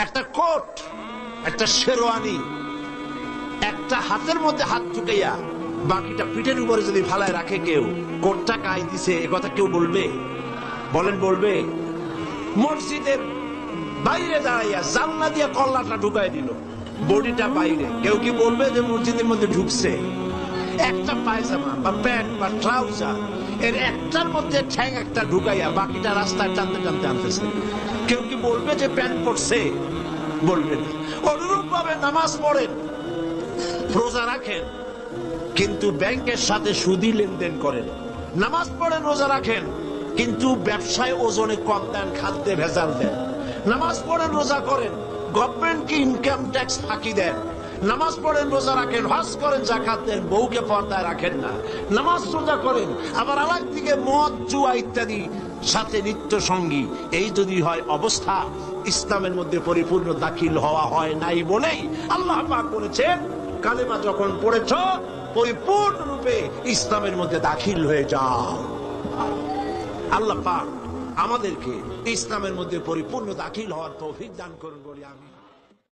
একটা কোট, একটা শেরওয়ানি, একটা হাতের মধ্যে হাত ঢুকাইয়া বাকিটা পিঠের উপরে যদি ফালায় রাখে কেউ, কোটটা গায়ে দিছে, এ কথা কেউ বলবে? বলেন, বলবে? মসজিদের বাইরে দাঁড়াইয়া জানলা দিয়ে কল্লাটা ঢুকাই দিল, বডিটা বাইরে। কেউ কি বলবে যে মসজিদের মধ্যে ঢুকছে? একটা পায়জামা বা প্যান্ট বা ট্রাউজার, এর একটার মধ্যে ঠ্যাং একটা ঢুকাইয়া বাকিটা রাস্তায় টানতে টানতে আনতেছে। কেউ কি বলবে যে প্যান্ট পড়ছে অনুরূপ ভাবে নামাজ পড়েন, রোজা রাখেন, কিন্তু ব্যাংকের সাথে সুদি লেনদেন করেন। নামাজ পড়েন, রোজা রাখেন, কিন্তু ব্যবসায় ওজনে কম দেন, খাদ্যে ভেজাল দেন। নামাজ পড়েন, রোজা করেন গভর্নমেন্টকে ইনকাম ট্যাক্স ফাঁকি দেন? নামাজ পড়েন, রোজা রাখেন, হজ করেন জাকাত দেন, বউকে পর্দায় রাখেন না। নামাজ রোজা করেন, আবার আলাগ দিকে মদ, জুয়া ইত্যাদি, সাথে নিত্য সঙ্গী। এই যদি হয় অবস্থা, ইসলামের মধ্যে পরিপূর্ণ দাখিল হওয়া হয় নাই বলেই আল্লাহ পাক বলেছেন, কালেমা যখন পড়েছ পরিপূর্ণ রূপে ইসলামের মধ্যে দাখিল হয়ে যাও। আল্লাহ পাক আমাদেরকে ইসলামের মধ্যে পরিপূর্ণ দাখিল হওয়ার তৌফিক দান করুন বলি আমি।